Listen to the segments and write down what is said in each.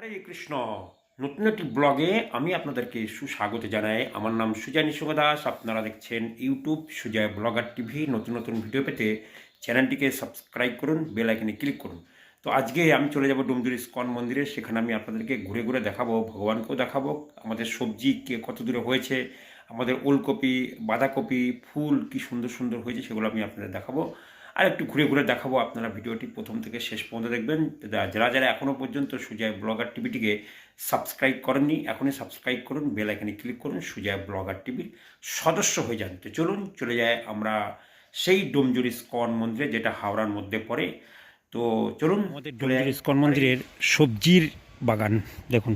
হরে কৃষ্ণ। নতুন একটি ব্লগে আমি আপনাদেরকে সুস্বাগত জানাই। আমার নাম নিসঙ্গ দাস আপনারা দেখছেন ইউটিউব সুজয় ব্লগার টিভি। নতুন নতুন ভিডিও পেতে চ্যানেলটিকে সাবস্ক্রাইব করুন, বেল আইকনে ক্লিক করুন। তো আজকে আমি চলে যাব ডুমজুর ইস্কন মন্দিরে। সেখানে আমি আপনাদেরকে ঘুরে ঘুরে দেখাবো, ভগবানকেও দেখাবো। আমাদের সবজি কে কত দূরে হয়েছে, আমাদের ওলকপি, বাঁধাকপি, ফুল কি সুন্দর সুন্দর হয়েছে সেগুলো আমি আপনাদের দেখাবো। আর একটু ঘুরে ঘুরে দেখাবো আপনারা ভিডিওটি প্রথম থেকে শেষ পর্যন্ত দেখবেন। যারা যারা এখনও পর্যন্ত সুজয় ব্লগার টিভিটিকে সাবস্ক্রাইব করেননি এখনই সাবস্ক্রাইব করুন বেল আইকনে ক্লিক করুন সুজয় ব্লগার টিভির সদস্য হয়ে যান। তো চলুন চলে যায় আমরা সেই ডোমজুর ইস্কন মন্দিরে যেটা হাওড়ার মধ্যে পড়ে। তো চলুন আমাদের ডোমজুর ইস্কন মন্দিরের সবজির বাগান। দেখুন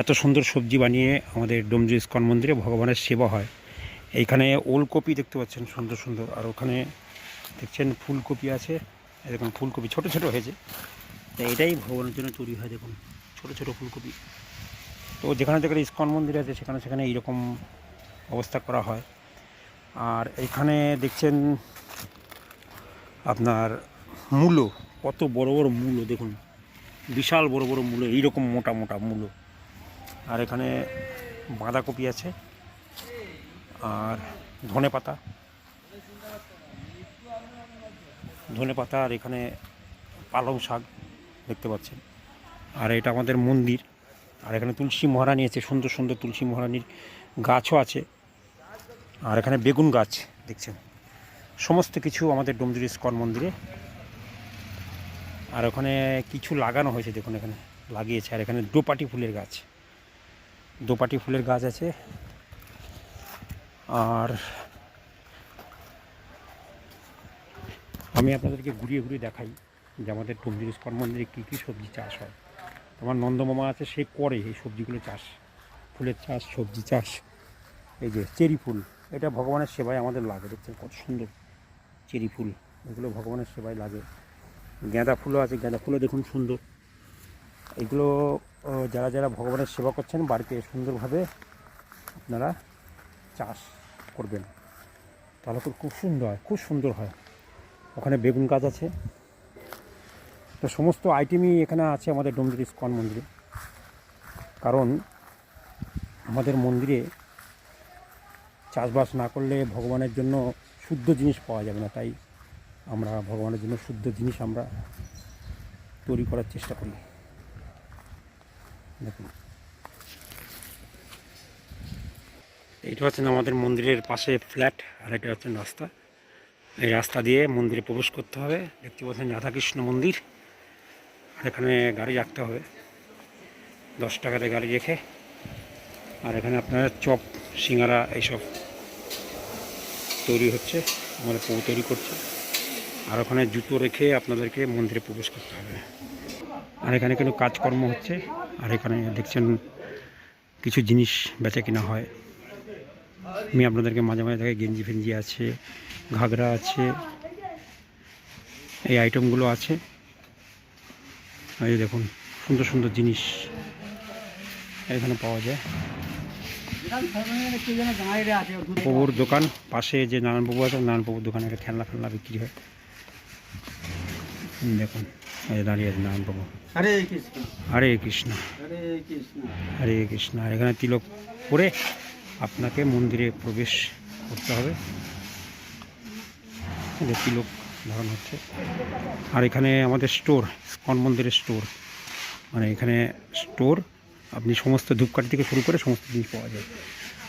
এত সুন্দর সবজি বানিয়ে আমাদের ডোমজুর ইস্কন মন্দিরে ভগবানের সেবা হয়। এইখানে ওলকপি দেখতে পাচ্ছেন সুন্দর সুন্দর। আর ওখানে দেখছেন ফুলকপি আছে। দেখুন ফুলকপি ছোট ছোট হয়েছে। তো এটাই ভগবানের জন্য তৈরি হয় দেখুন। ছোট ছোট ফুলকপি। তো যেখানে যেখানে ইস্কন মন্দির আছে সেখানে সেখানে এইরকম অবস্থা করা হয়। আর এখানে দেখছেন আপনার মূলো কত বড় বড় মূলো দেখুন। বিশাল বড় বড় মূলো এইরকম মোটা মোটা মূলো। আর এখানে বাঁধাকপি আছে। আর ধনে পাতা ধনে পাতা আর এখানে পালং শাক দেখতে পাচ্ছেন। আর এটা আমাদের মন্দির। আর এখানে তুলসী মহারানী আছে, সুন্দর সুন্দর তুলসী মহারানীর গাছও আছে। আর এখানে বেগুন গাছ দেখছেন। সমস্ত কিছু আমাদের ডোমজুরি স্কন মন্দিরে। আর ওখানে কিছু লাগানো হয়েছে দেখুন এখানে, লাগিয়েছে। আর এখানে দোপাটি ফুলের গাছ। দোপাটি ফুলের গাছ আছে। আর আমি আপনাদেরকে ঘুরিয়ে ঘুরিয়ে দেখাই যে আমাদের ডোমজুরি ইস্কন মন্দিরে কী কী সবজি চাষ হয়। আমার নন্দমামা আছে, সে করে এই সবজিগুলো চাষ, ফুলের চাষ, সবজি চাষ। এই যে চেরি ফুল, এটা ভগবানের সেবায় আমাদের লাগে, দেখছেন কত সুন্দর চেরি ফুল, এগুলো ভগবানের সেবায় লাগে। গাঁদা ফুলও আছে, গাঁদা ফুলও দেখুন সুন্দর। এগুলো যারা যারা ভগবানের সেবা করছেন, বাড়িতে সুন্দরভাবে আপনারা চাষ করবেন। তাহলে খুব সুন্দর হয়, খুব সুন্দর হয়। ওখানে বেগুন গাছ আছে। তো সমস্ত আইটেমই এখানে আছে আমাদের ডোমজুরি ইস্কন মন্দিরে। কারণ আমাদের মন্দিরে চাষবাস না করলে ভগবানের জন্য শুদ্ধ জিনিস পাওয়া যাবে না, তাই আমরা ভগবানের জন্য শুদ্ধ জিনিস আমরা তৈরি করার চেষ্টা করি। দেখুন। এইটা হচ্ছে আমাদের মন্দিরের পাশে ফ্ল্যাট আর এটা হচ্ছে রাস্তা। এই রাস্তা দিয়ে মন্দিরে প্রবেশ করতে হবে। দেখতে পাচ্ছেন রাধাকৃষ্ণ মন্দির। এখানে গাড়ি রাখতে হবে। দশ টাকাতে গাড়ি রেখে। আর এখানে আপনার চপ, সিঙ্গারা এইসব তৈরি হচ্ছে। আমাদের প্রভু তৈরি করছে। আর ওখানে জুতো রেখে আপনাদেরকে মন্দিরে প্রবেশ করতে হবে। আর এখানে কিন্তু কাজকর্ম হচ্ছে। আর এখানে দেখছেন কিছু জিনিস বেচা কিনা হয়। আমি আপনাদেরকে মাঝে মাঝে দেখে গেঞ্জি ফেঞ্জি আছে ঘাগরা আছে এই আইটেমগুলো আছে। এই দেখুন সুন্দর সুন্দর জিনিস এখানে পাওয়া যায়। প্রভুর দোকান পাশে যে নারায়ণবাবু আছে নারায়ণবাবুর দোকানে একটা খেলনা ফেলনা বিক্রি হয়। দেখুন দাঁড়িয়ে আছে নারায়ণবাবু। হরে কৃষ্ণ। হরে কৃষ্ণ। হরে কৃষ্ণ। হরে কৃষ্ণ। এখানে তিলক করে আপনাকে মন্দিরে প্রবেশ করতে হবে। তিলক ধারণ হচ্ছে? আর এখানে আমাদের স্টোর, স্কন মন্দিরের স্টোর। মানে এখানে স্টোর, আপনি সমস্ত ধূপকাঠি থেকে শুরু করে সমস্ত জিনিস পাওয়া যায়।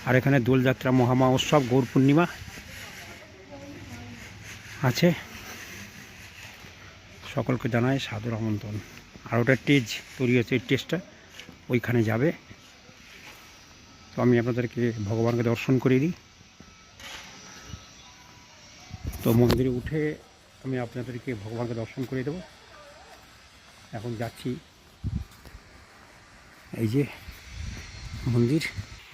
আর এখানে দোলযাত্রা, মহামা, উৎসব, গৌর পূর্ণিমা আছে। সকলকে জানায় সাদর আমন্ত্রণ। আর ওটা টেজ তৈরি হচ্ছে এই টেজটা ওইখানে যাবে। তো আমি আপনাদেরকে ভগবানকে দর্শন করিয়ে দিই। তো মন্দিরে উঠে আমি আপনাদেরকে ভগবানকে দর্শন করিয়ে দেবো। এখন যাচ্ছি। এই যে মন্দির।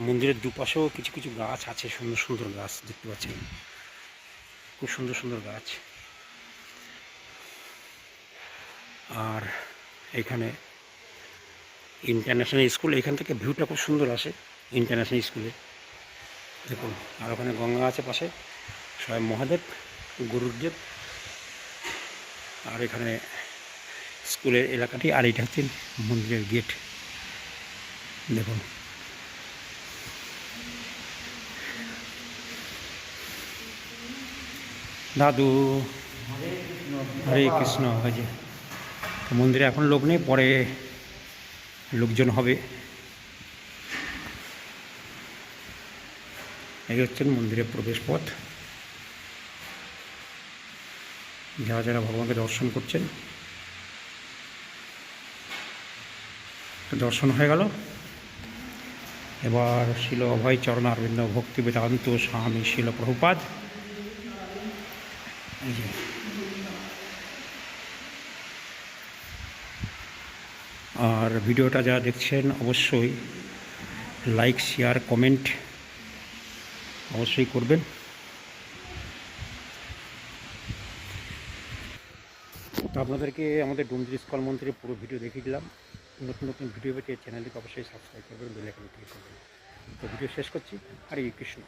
মন্দিরের দুপাশেও কিছু কিছু গাছ আছে, সুন্দর সুন্দর গাছ দেখতে পাচ্ছেন। খুব সুন্দর সুন্দর গাছ। আর এখানে ইন্টারন্যাশনাল স্কুল, এখান থেকে ভিউটা খুব সুন্দর আসে। ইন্টারন্যাশনাল স্কুলে। দেখুন, আর ওখানে গঙ্গা আছে পাশে। স্বয়ং মহাদেব, গুরুদেব, আর এখানে স্কুলের এলাকাটি, আর এটা হচ্ছে মন্দিরের গেট। দেখুন। দাদু, হরে কৃষ্ণ হজে মন্দিরে এখন লোক নেই, পরে লোকজন হবে। এই হচ্ছেন মন্দিরের প্রবেশ পথ। যারা যারা ভগবানকে দর্শন করছেন দর্শন হয়ে গেল। এবার শিল অভয় চরণ অরবিন্দ ভক্তি বেদান্ত স্বামী শিল প্রভুপাদ। আর ভিডিওটা যারা দেখছেন, অবশ্যই লাইক, শেয়ার, কমেন্ট অবশ্যই করবেন। তো আপনাদেরকে আমাদের ডুমজির স্কল মন্ত্রীর পুরো ভিডিও দেখিয়ে দিলাম। নতুন নতুন ভিডিও পেতে চ্যানেলটিকে অবশ্যই সাবস্ক্রাইব করবেন বেলাইকন ক্লিক করবেন। তো ভিডিও শেষ করছি। আর হরে কৃষ্ণ।